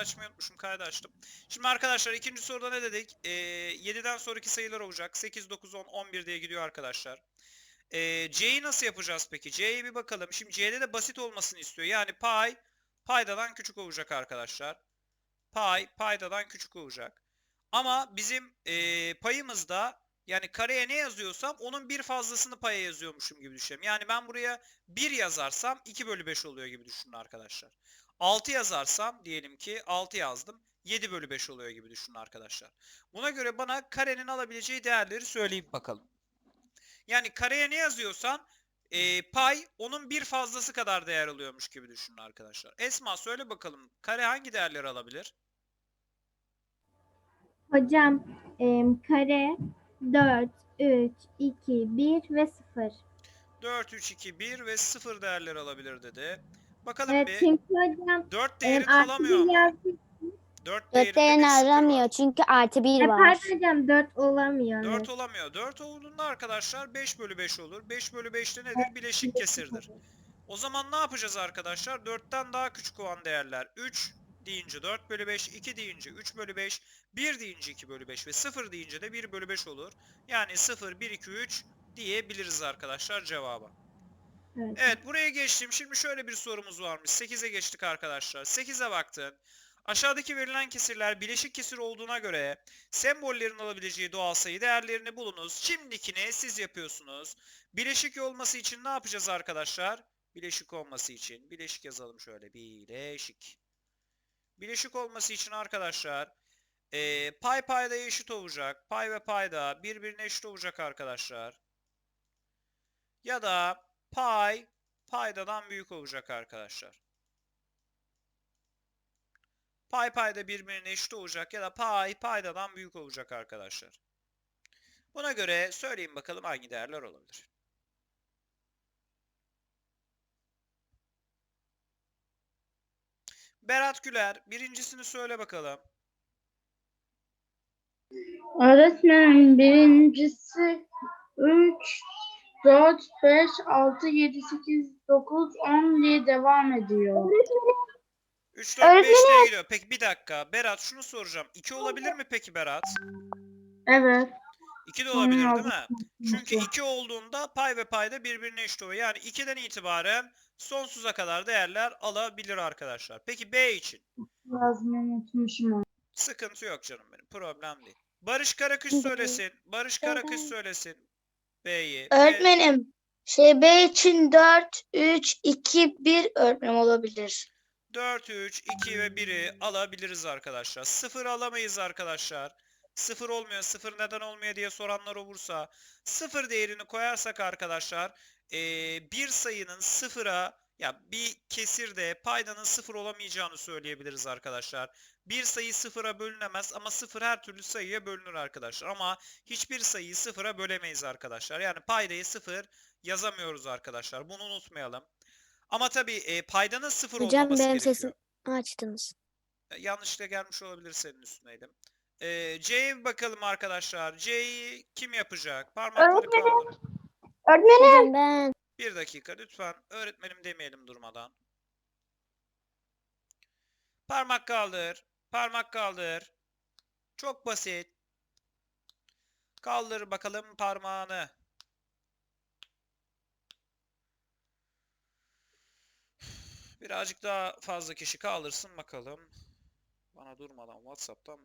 açmayı unutmuşum. Kaydı açtım. Şimdi arkadaşlar ikinci soruda ne dedik? Ee, 7'den sonraki sayılar olacak. 8, 9, 10, 11 diye gidiyor arkadaşlar. Ee, C'yi nasıl yapacağız peki? C'ye bir bakalım. Şimdi C'de de basit olmasını istiyor. Yani pay paydadan küçük olacak arkadaşlar. Pay paydadan küçük olacak. Ama bizim ee, payımızda yani kareye ne yazıyorsam onun bir fazlasını paya yazıyormuşum gibi düşünelim. Yani ben buraya 1 yazarsam 2 bölü 5 oluyor gibi düşünün arkadaşlar. 6 yazarsam diyelim ki 6 yazdım. 7 bölü 5 oluyor gibi düşünün arkadaşlar. Buna göre bana karenin alabileceği değerleri söyleyip bakalım. Yani kareye ne yazıyorsan e, pay onun bir fazlası kadar değer alıyormuş gibi düşünün arkadaşlar. Esma söyle bakalım kare hangi değerleri alabilir? Hocam em, kare 4, 3, 2, 1 ve 0. 4, 3, 2, 1 ve 0 değerleri alabilir dedi. Bakalım Evet bir. çünkü hocam 4 em, değerini artı alamıyor 1 ama. yazdık. 4 Dört değerini aramıyor çünkü artı bir E, var. pardon hocam 4 olamıyor. 4 evet. olamıyor. 4 olduğunda arkadaşlar 5 bölü 5 olur. 5 bölü 5 de nedir? Bileşik kesirdir. O zaman ne yapacağız arkadaşlar? 4'ten daha küçük olan değerler. 3 deyince 4 bölü 5, 2 deyince 3 bölü 5, 1 deyince 2 bölü 5 ve 0 deyince de 1 bölü 5 olur. Yani 0, 1, 2, 3 diyebiliriz arkadaşlar cevaba. Evet. Evet buraya geçtim. Şimdi şöyle bir sorumuz varmış. 8'e geçtik arkadaşlar. 8'e baktın. Aşağıdaki verilen kesirler bileşik kesir olduğuna göre sembollerin alabileceği doğal sayı değerlerini bulunuz. Şimdikini siz yapıyorsunuz. Bileşik olması için ne yapacağız arkadaşlar? Bileşik olması için. Bileşik yazalım şöyle. Bileşik. Bileşik olması için arkadaşlar eee, pay payda eşit olacak. Pay ve payda birbirine eşit olacak arkadaşlar. Ya da pay paydadan büyük olacak arkadaşlar. Pay payda birbirine eşit olacak ya da pay paydadan büyük olacak arkadaşlar. Buna göre söyleyin bakalım hangi değerler olabilir. Berat Güler birincisini söyle bakalım. Öğretmenim birincisi 3, 4, 5, 6, 7, 8, 9, 10 diye devam ediyor. 3 4 5 Öğretmenim. diye gidiyor. Peki bir dakika. Berat şunu soracağım. 2 olabilir mi peki Berat? Evet. 2 de olabilir Aynen. değil mi? Çünkü 2 olduğunda pay ve payda birbirine eşit oluyor. Yani 2'den itibaren sonsuza kadar değerler alabilir arkadaşlar. Peki B için? Yazmayı unutmuşum. Sıkıntı yok canım benim. Problem değil. Barış Karakış söylesin. Barış Karakış söylesin. B'yi. Öğretmenim şey B için 4, 3, 2, 1 öğretmenim olabilir. 4, 3, 2 ve 1'i alabiliriz arkadaşlar. 0 alamayız arkadaşlar. 0 olmuyor. 0 neden olmuyor diye soranlar olursa 0 değerini koyarsak arkadaşlar eee, bir sayının 0'a ya bir kesirde paydanın 0 olamayacağını söyleyebiliriz arkadaşlar. Bir sayı 0'a bölünemez ama 0 her türlü sayıya bölünür arkadaşlar. Ama hiçbir sayıyı 0'a bölemeyiz arkadaşlar. Yani paydayı 0 yazamıyoruz arkadaşlar. Bunu unutmayalım. Ama tabii e, paydanın 0 Hocam olmaması benim gerekiyor. sesim açtınız. E, Yanlışlıkla gelmiş olabilir senin üstüneydim. E, C'ye bakalım arkadaşlar. C'yi kim yapacak? Parmakları kaldır. Hocam ben. Bir dakika lütfen. Öğretmenim demeyelim durmadan. Parmak kaldır. Parmak kaldır. Çok basit. Kaldır bakalım parmağını. Birazcık daha fazla kişi kaldırsın bakalım. Bana durmadan WhatsApp'tan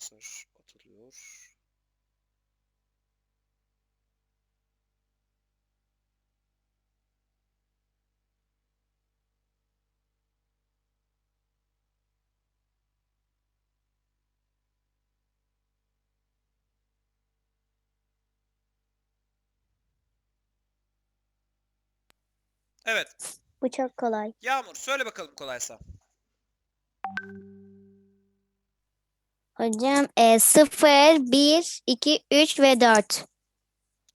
mesaj atılıyor. Evet. Bu çok kolay. Yağmur söyle bakalım kolaysa. Hocam e, 0, 1, 2, 3 ve 4.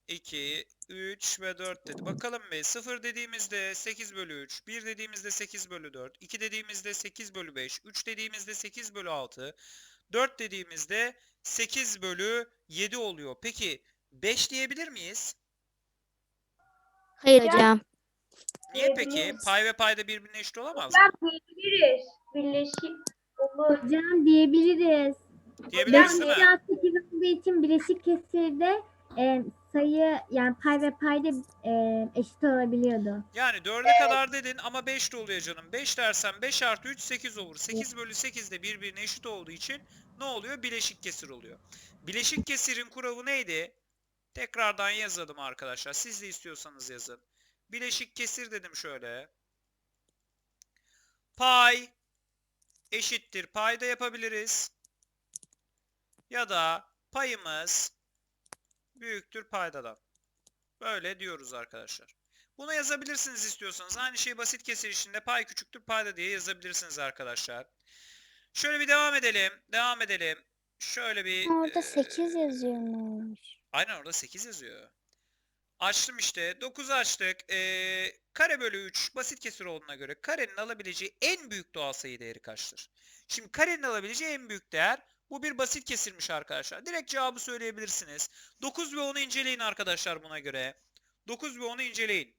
2, 3 ve 4 dedi. Bakalım be 0 dediğimizde 8 bölü 3, 1 dediğimizde 8 bölü 4, 2 dediğimizde 8 bölü 5, 3 dediğimizde 8 bölü 6, 4 dediğimizde 8 bölü 7 oluyor. Peki 5 diyebilir miyiz? Hayır hocam. Niye peki? Pay ve payda birbirine eşit olamaz mı? Hocam diyebiliriz. birleşik olur. Hocam diyebiliriz. Diyebiliriz Ben değil mi? sekiz olduğu için bileşik kesirde e, sayı yani pay ve payda e, eşit olabiliyordu. Yani 4'e kadar dedin ama 5 de oluyor canım. 5 dersen 5 artı 3 8 olur. 8 bölü 8 de birbirine eşit olduğu için ne oluyor? Bileşik kesir oluyor. Bileşik kesirin kuralı neydi? Tekrardan yazalım arkadaşlar. Siz de istiyorsanız yazın. Bileşik kesir dedim şöyle. Pay eşittir. Payda yapabiliriz. Ya da payımız büyüktür paydadan. Böyle diyoruz arkadaşlar. Bunu yazabilirsiniz istiyorsanız. Aynı şey basit kesir işinde pay küçüktür payda diye yazabilirsiniz arkadaşlar. Şöyle bir devam edelim. Devam edelim. Şöyle bir... Orada eee, 8 yazıyor mu olmuş? Aynen orada 8 yazıyor. Açtım işte. 9 açtık. Ee, kare bölü 3 basit kesir olduğuna göre karenin alabileceği en büyük doğal sayı değeri kaçtır? Şimdi karenin alabileceği en büyük değer bu bir basit kesirmiş arkadaşlar. Direkt cevabı söyleyebilirsiniz. 9 ve 10'u inceleyin arkadaşlar buna göre. 9 ve 10'u inceleyin.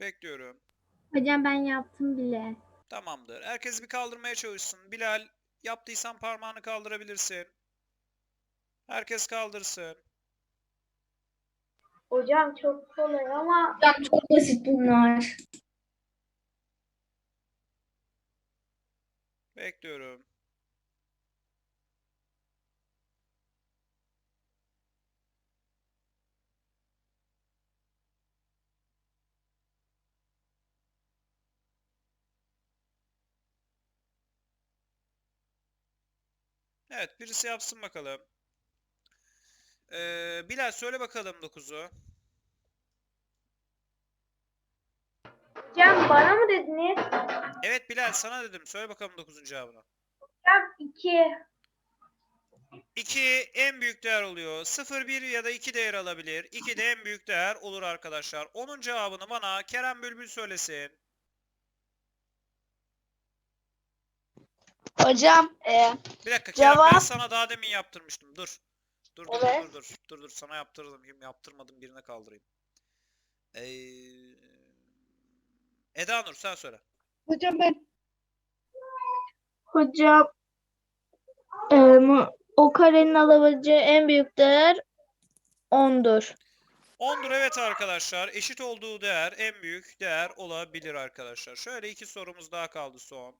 Bekliyorum. Hocam ben yaptım bile. Tamamdır. Herkes bir kaldırmaya çalışsın. Bilal, yaptıysan parmağını kaldırabilirsin. Herkes kaldırsın. Hocam çok kolay ama Hocam çok basit bunlar. Bekliyorum. Evet, birisi yapsın bakalım. Ee, Bilal söyle bakalım 9'u. hocam bana mı dediniz? Evet Bilal sana dedim. Söyle bakalım 9'un cevabını. Hocam 2. 2 en büyük değer oluyor. 0, 1 ya da 2 değer alabilir. 2 de en büyük değer olur arkadaşlar. Onun cevabını bana Kerem Bülbül söylesin. Hocam e, Bir dakika Kerem ben Cevap- sana daha demin yaptırmıştım. Dur. Dur dur Evet. dur dur. Dur dur sana yaptırdım. Kim yaptırmadım birine kaldırayım. Ee, Eda Nur sen söyle. Hocam ben Hocam em, o karenin alabileceği en büyük değer 10'dur. 10'dur evet arkadaşlar. Eşit olduğu değer en büyük değer olabilir arkadaşlar. Şöyle iki sorumuz daha kaldı son.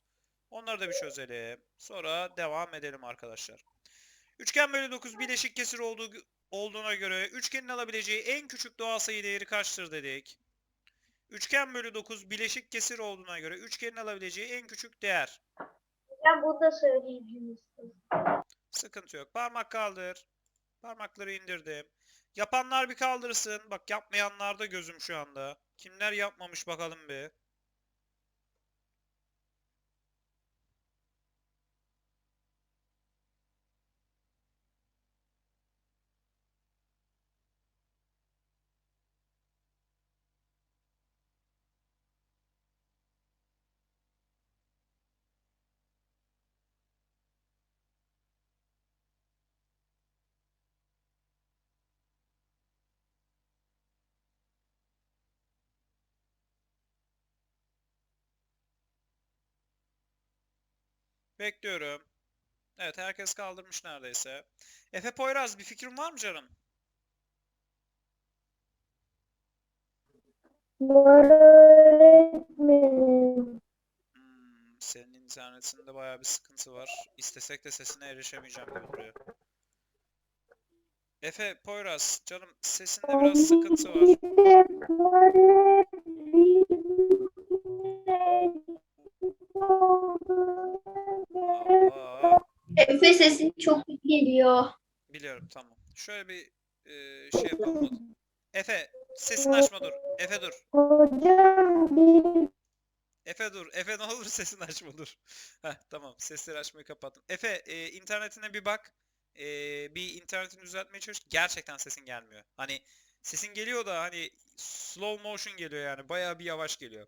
Onları da bir çözelim. Sonra devam edelim arkadaşlar. Üçgen bölü 9 bileşik kesir olduğu, olduğuna göre üçgenin alabileceği en küçük doğal sayı değeri kaçtır dedik. Üçgen bölü 9 bileşik kesir olduğuna göre üçgenin alabileceği en küçük değer. Hocam bunu da söyleyeceğim. Sıkıntı yok. Parmak kaldır. Parmakları indirdim. Yapanlar bir kaldırsın. Bak yapmayanlar da gözüm şu anda. Kimler yapmamış bakalım bir. Bekliyorum. Evet herkes kaldırmış neredeyse. Efe Poyraz bir fikrin var mı canım? Hmm, senin internetinde bayağı bir sıkıntı var. İstesek de sesine erişemeyeceğim gibi duruyor. Efe Poyraz canım sesinde biraz sıkıntı var. Efe sesin çok iyi geliyor. biliyorum tamam. Şöyle bir e, şey yapalım. Efe sesini açma dur. Efe dur. Hocam bir Efe dur. Efe ne olur sesini açma dur. Heh, tamam. Sesleri açmayı kapattım. Efe e, internetine bir bak. E, bir internetini düzeltmeye çalış. Gerçekten sesin gelmiyor. Hani sesin geliyor da hani slow motion geliyor yani. Bayağı bir yavaş geliyor.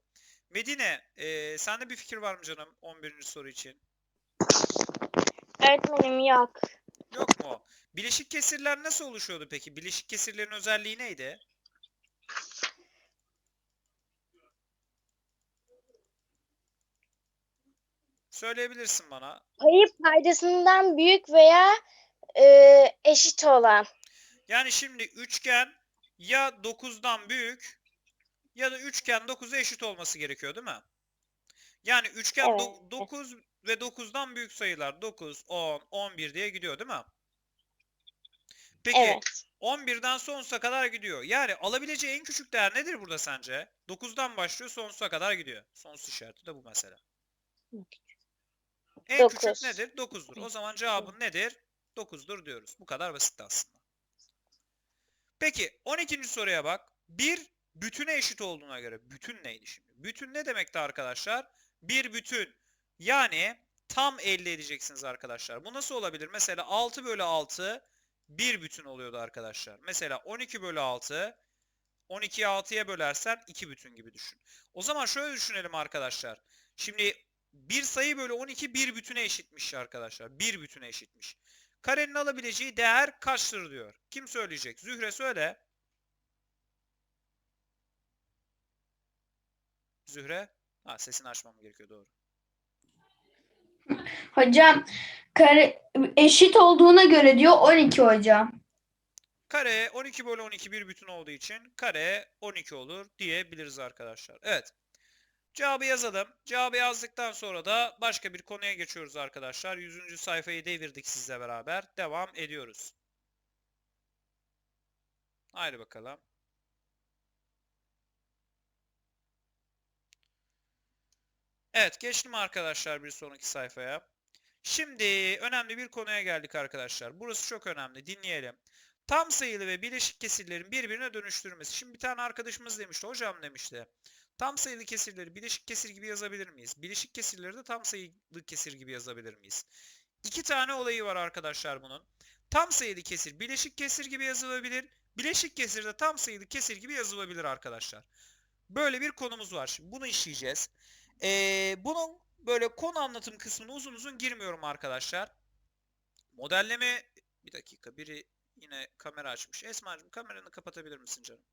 Medine, e, sende bir fikir var mı canım 11. soru için? Öğretmenim yok. Yok mu? Bileşik kesirler nasıl oluşuyordu peki? Bileşik kesirlerin özelliği neydi? Söyleyebilirsin bana. Payı paydasından büyük veya e, eşit olan. Yani şimdi üçgen ya 9'dan büyük ya da üçgen 9'a eşit olması gerekiyor değil mi? Yani üçgen Evet. 9 ve 9'dan büyük sayılar 9, 10, 11 diye gidiyor değil mi? Peki Evet. 11'den sonsuza kadar gidiyor. Yani alabileceği en küçük değer nedir burada sence? 9'dan başlıyor sonsuza kadar gidiyor. Sonsuz işareti de bu mesela. En küçük Dokuz. nedir? 9'dur. O zaman cevabın nedir? 9'dur diyoruz. Bu kadar basit aslında. Peki 12. soruya bak. Bir bütüne eşit olduğuna göre bütün neydi şimdi? Bütün ne demekti arkadaşlar? Bir bütün. Yani tam elde edeceksiniz arkadaşlar. Bu nasıl olabilir? Mesela 6 bölü 6 bir bütün oluyordu arkadaşlar. Mesela 12 bölü 6 12'yi 6'ya bölersen 2 bütün gibi düşün. O zaman şöyle düşünelim arkadaşlar. Şimdi bir sayı bölü 12 bir bütüne eşitmiş arkadaşlar. Bir bütüne eşitmiş. Karenin alabileceği değer kaçtır diyor. Kim söyleyecek? Zühre söyle. Zühre. Ha sesini açmam gerekiyor doğru. Hocam kare eşit olduğuna göre diyor 12 hocam. Kare 12 bölü 12 bir bütün olduğu için kare 12 olur diyebiliriz arkadaşlar. Evet. Cevabı yazalım. Cevabı yazdıktan sonra da başka bir konuya geçiyoruz arkadaşlar. 100. sayfayı devirdik sizle beraber. Devam ediyoruz. Haydi bakalım. Evet geçtim arkadaşlar bir sonraki sayfaya. Şimdi önemli bir konuya geldik arkadaşlar. Burası çok önemli. Dinleyelim. Tam sayılı ve bileşik kesirlerin birbirine dönüştürmesi. Şimdi bir tane arkadaşımız demişti. Hocam demişti. Tam sayılı kesirleri bileşik kesir gibi yazabilir miyiz? Bileşik kesirleri de tam sayılı kesir gibi yazabilir miyiz? İki tane olayı var arkadaşlar bunun. Tam sayılı kesir bileşik kesir gibi yazılabilir. Bileşik kesir de tam sayılı kesir gibi yazılabilir arkadaşlar. Böyle bir konumuz var. Şimdi bunu işleyeceğiz. Ee, bunun böyle konu anlatım kısmına uzun uzun girmiyorum arkadaşlar. Modelleme bir dakika biri yine kamera açmış. Esma'cığım kameranı kapatabilir misin canım?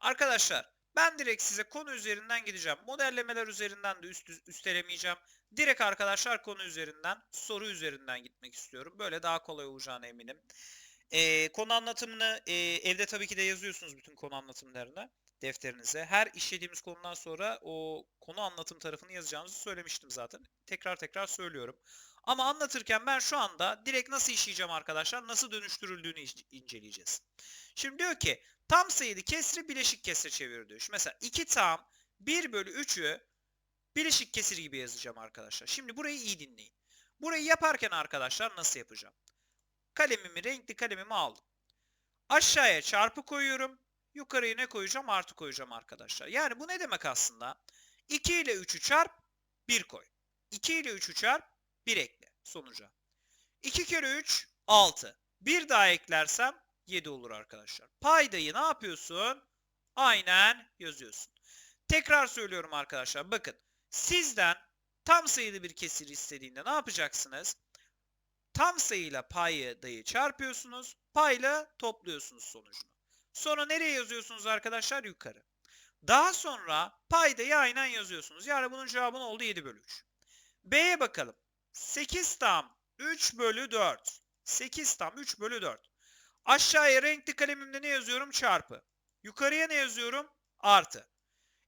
Arkadaşlar ben direkt size konu üzerinden gideceğim. Modellemeler üzerinden de üst, üstelemeyeceğim. Direkt arkadaşlar konu üzerinden, soru üzerinden gitmek istiyorum. Böyle daha kolay olacağına eminim. Ee, konu anlatımını e, evde tabii ki de yazıyorsunuz bütün konu anlatımlarını defterinize. Her işlediğimiz konudan sonra o konu anlatım tarafını yazacağınızı söylemiştim zaten. Tekrar tekrar söylüyorum. Ama anlatırken ben şu anda direkt nasıl işleyeceğim arkadaşlar, nasıl dönüştürüldüğünü inceleyeceğiz. Şimdi diyor ki tam sayılı kesri bileşik kesre çevir diyor. Şimdi mesela 2 tam 1 bölü 3'ü bileşik kesir gibi yazacağım arkadaşlar. Şimdi burayı iyi dinleyin. Burayı yaparken arkadaşlar nasıl yapacağım? Kalemimi, renkli kalemimi aldım. Aşağıya çarpı koyuyorum. Yukarıya ne koyacağım? Artı koyacağım arkadaşlar. Yani bu ne demek aslında? 2 ile 3'ü çarp, 1 koy. 2 ile 3'ü çarp, 1 ekle sonuca. 2 kere 3, 6. Bir daha eklersem 7 olur arkadaşlar. Paydayı ne yapıyorsun? Aynen yazıyorsun. Tekrar söylüyorum arkadaşlar. Bakın sizden tam sayılı bir kesir istediğinde ne yapacaksınız? Tam sayıyla paydayı çarpıyorsunuz. Payla topluyorsunuz sonucunu. Sonra nereye yazıyorsunuz arkadaşlar? Yukarı. Daha sonra paydayı aynen yazıyorsunuz. Yani bunun cevabı oldu? 7 bölü 3. B'ye bakalım. 8 tam 3 bölü 4. 8 tam 3 bölü 4. Aşağıya renkli kalemimde ne yazıyorum? Çarpı. Yukarıya ne yazıyorum? Artı.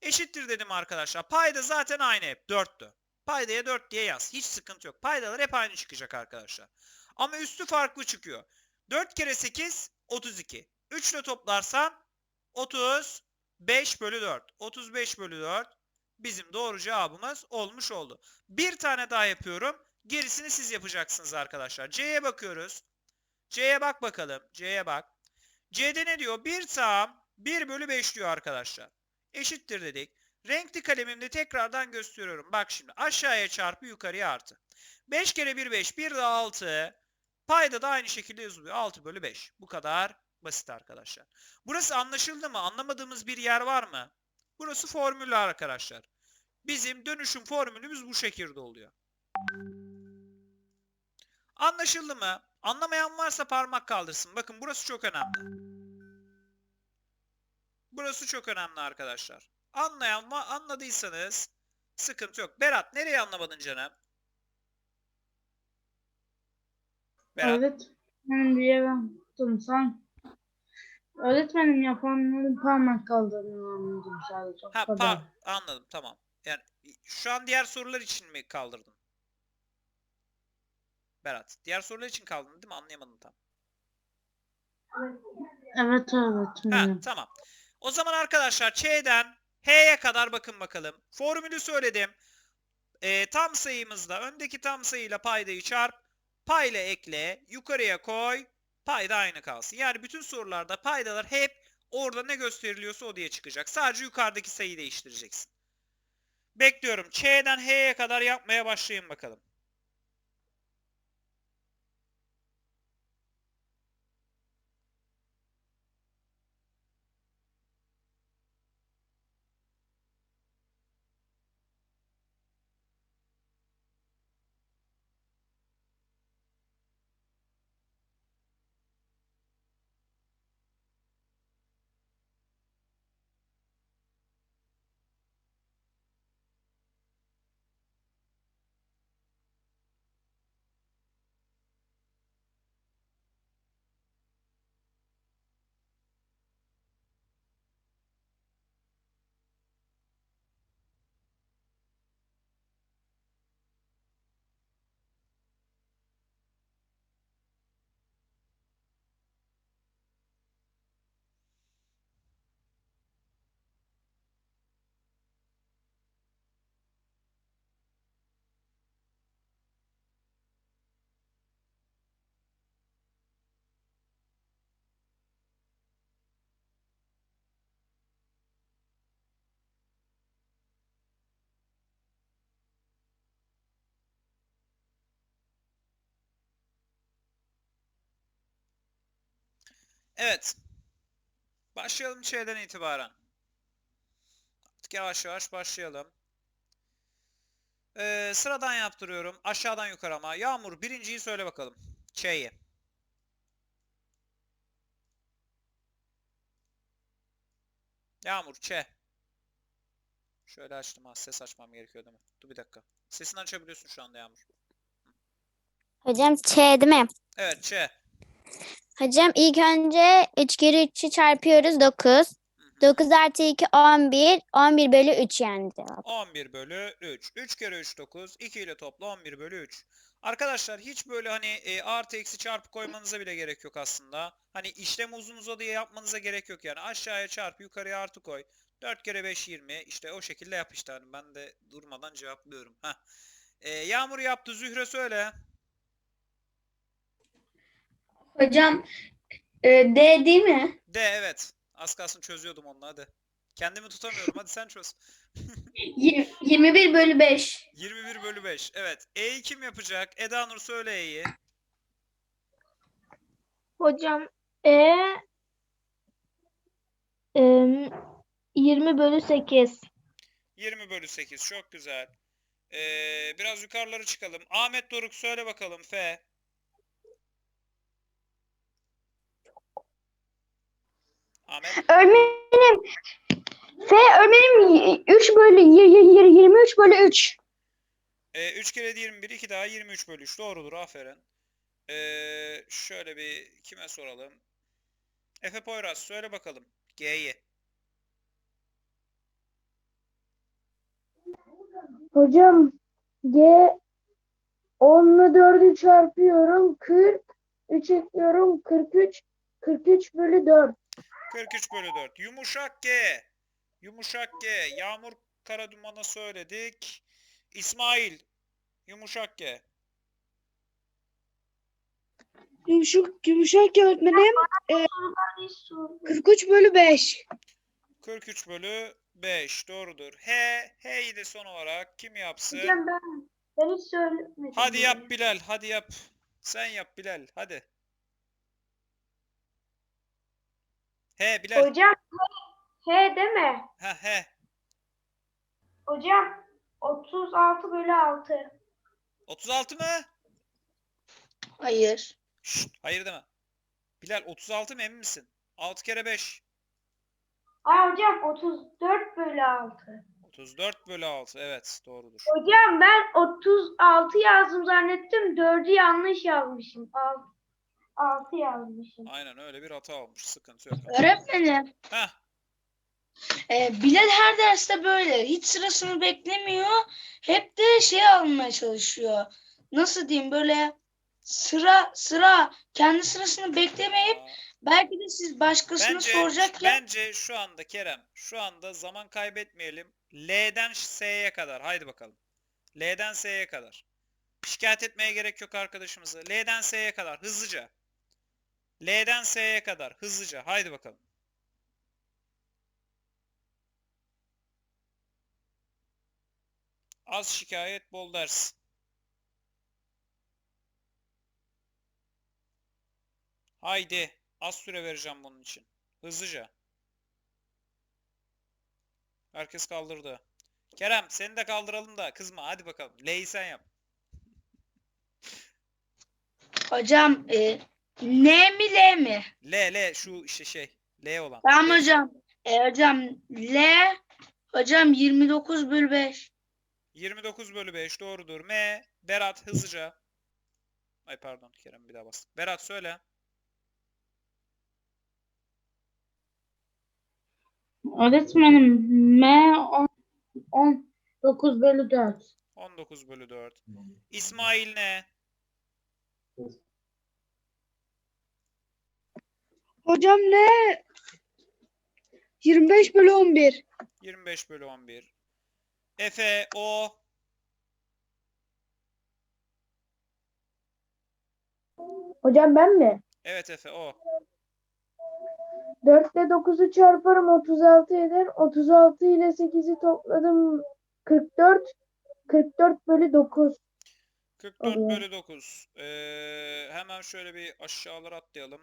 Eşittir dedim arkadaşlar. Payda zaten aynı hep. 4'tü. Paydaya 4 diye yaz. Hiç sıkıntı yok. Paydalar hep aynı çıkacak arkadaşlar. Ama üstü farklı çıkıyor. 4 kere 8 32. 3 ile toplarsan 35 bölü 4. 35 bölü 4 bizim doğru cevabımız olmuş oldu. Bir tane daha yapıyorum. Gerisini siz yapacaksınız arkadaşlar. C'ye bakıyoruz. C'ye bak bakalım. C'ye bak. C'de ne diyor? 1 tam 1 bölü 5 diyor arkadaşlar. Eşittir dedik. Renkli kalemimde tekrardan gösteriyorum. Bak şimdi aşağıya çarpı yukarıya artı. 5 kere 1 5. 1 de 6. Payda da aynı şekilde yazılıyor. 6 bölü 5. Bu kadar basit arkadaşlar. Burası anlaşıldı mı? Anlamadığımız bir yer var mı? Burası formüller arkadaşlar. Bizim dönüşüm formülümüz bu şekilde oluyor. Anlaşıldı mı? Anlamayan varsa parmak kaldırsın. Bakın burası çok önemli. Burası çok önemli arkadaşlar. Anlayan var, anladıysanız sıkıntı yok. Berat nereye anlamadın canım? Berat. Diye ben tuttum sen. Öğretmenim yapanların parmak kaldırdığını anladım sadece. Ha, kadar. pa- anladım tamam. Yani şu an diğer sorular için mi kaldırdın? Berat. Diğer sorular için kaldırdın değil mi? Anlayamadım tam. Evet Ha, öğretmenim. tamam. O zaman arkadaşlar Ç'den H'ye kadar bakın bakalım. Formülü söyledim. Ee, tam sayımızda öndeki tam sayıyla paydayı çarp. Payla ekle. Yukarıya koy. Payda aynı kalsın. Yani bütün sorularda paydalar hep orada ne gösteriliyorsa o diye çıkacak. Sadece yukarıdaki sayıyı değiştireceksin. Bekliyorum. Ç'den H'ye kadar yapmaya başlayın bakalım. Evet. Başlayalım Ç'den itibaren. Artık yavaş yavaş başlayalım. Ee, sıradan yaptırıyorum. Aşağıdan yukarı ama. Yağmur birinciyi söyle bakalım. Ç'yi. Yağmur Ç. Şöyle açtım ha. Ses açmam gerekiyor değil mi? Dur bir dakika. Sesini açabiliyorsun şu anda Yağmur. Hocam Ç değil mi? Evet Ç. Hocam ilk önce 3 kere 3'ü çarpıyoruz 9. 9 artı 2 11. 11 bölü 3 yani cevap. 11 bölü 3. 3 kere 3 9. 2 ile topla 11 bölü 3. Arkadaşlar hiç böyle hani e, artı eksi çarpı koymanıza bile gerek yok aslında. Hani işlem uzun uzadıya yapmanıza gerek yok yani. Aşağıya çarp yukarıya artı koy. 4 kere 5 20. İşte o şekilde yap işte. Hani ben de durmadan cevaplıyorum. Heh. E, Yağmur yaptı. Zühre söyle. Hocam e, D değil mi? De evet. Az kalsın çözüyordum onu hadi. Kendimi tutamıyorum. Hadi sen çöz. Yir- 21 bölü 5. 21 bölü 5. Evet. E'yi kim yapacak? Eda Nur söyle E'yi. Hocam E em, 20 bölü 8. 20 bölü 8 çok güzel. Ee, biraz yukarılara çıkalım. Ahmet Doruk söyle bakalım F. Ahmet Öğretmenim F öğretmenim 3 bölü 23 bölü 3. e, 3 kere 21 2 daha 23 bölü 3 doğrudur aferin. Ee, şöyle bir kime soralım. Efe Poyraz söyle bakalım G'yi. Hocam G 10'lu 4'ü çarpıyorum 40 3 ekliyorum 43 43 bölü 4. 43 bölü 4. Yumuşak G. Yumuşak G. Yağmur Karaduman'a söyledik. İsmail. Yumuşak G. Yumuşak, yumuşak öğretmenim Hiç sorun. 43 bölü 5. 43 bölü 5 doğrudur. H, H'yi de son olarak kim yapsın? Hocam ben, ben hiç söylemedim. Hadi yap Bilal, hadi yap. Sen yap Bilal, hadi. He Bilal. Hocam H, H deme. Ha he. Hocam 36 bölü 6. 36 mı? Hayır. Şşt, hayır deme. Bilal 36 mı emin misin? 6 kere 5. Aa hocam 34 bölü 6. 34 bölü 6. Evet doğrudur. Hocam ben 36 yazdım zannettim. 4'ü yanlış yazmışım. 6 yazmışım. Aynen öyle bir hata olmuş. Sıkıntı yok. Öğretmenim. Heh. e, Bilal her derste böyle. Hiç sırasını beklemiyor. Hep de şey almaya çalışıyor. Nasıl diyeyim böyle sıra sıra kendi sırasını beklemeyip Aa, belki de siz başkasına Bence, soracakken bence şu anda Kerem, şu anda zaman kaybetmeyelim. L'den S'ye kadar. Haydi bakalım. L'den S'ye kadar. Şikayet etmeye gerek yok arkadaşımızı. L'den S'ye kadar hızlıca. L'den S'ye kadar hızlıca. Haydi bakalım. Az şikayet bol ders. Haydi. Az süre vereceğim bunun için. Hızlıca. Herkes kaldırdı. Kerem seni de kaldıralım da kızma. Hadi bakalım. L'yi sen yap. hocam e, N mi L mi? L L şu işte şey. L olan. Tamam L. hocam. E, hocam L hocam 29 bölü 5. 29 bölü 5 doğrudur. M. Berat hızlıca. Ay pardon Kerem bir daha bas. Berat söyle. Öğretmenim M 10, 19 bölü 4. 19 bölü 4. İsmail ne? Hocam ne? 25 bölü 11. 25 bölü 11. Efe o. Hocam ben mi? Evet Efe o. 4 ile 9'u çarparım 36 eder. 36 ile 8'i topladım 44. 44 bölü 9. 44 Oluyor. bölü 9. Ee, hemen şöyle bir aşağılara atlayalım.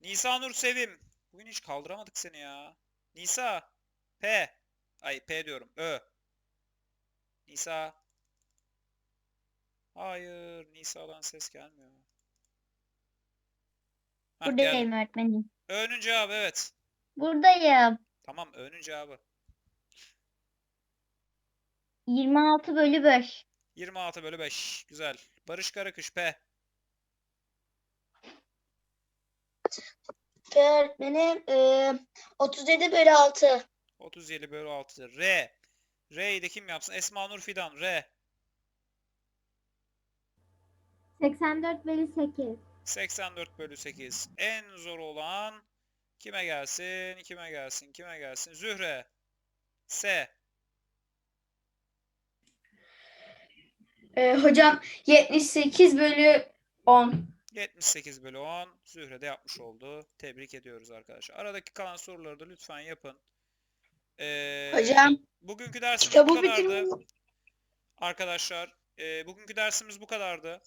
Nisa Nur Sevim. Bugün hiç kaldıramadık seni ya. Nisa. P. Ay P diyorum. Ö. Nisa. Hayır. Nisa'dan ses gelmiyor. Geldi. Buradayım öğretmenim. Ö'nün cevabı evet. Buradayım. Tamam Ö'nün cevabı. 26 bölü 5. 26 bölü 5. Güzel. Barış Karakış P. Öğretmenim e, 37 bölü 6. 37 bölü 6. R. R'yi de kim yapsın? Esma Nur Fidan. R. 84 bölü 8. 84 bölü 8. En zor olan kime gelsin? Kime gelsin? Kime gelsin? Zühre. S. Ee, hocam 78 bölü 10. 78 bölü 10. Zühre de yapmış oldu. Tebrik ediyoruz arkadaşlar. Aradaki kalan soruları da lütfen yapın. Ee, Hocam bugünkü dersimiz bu kadardı. bitirmeyi Arkadaşlar, e, bugünkü dersimiz bu kadardı.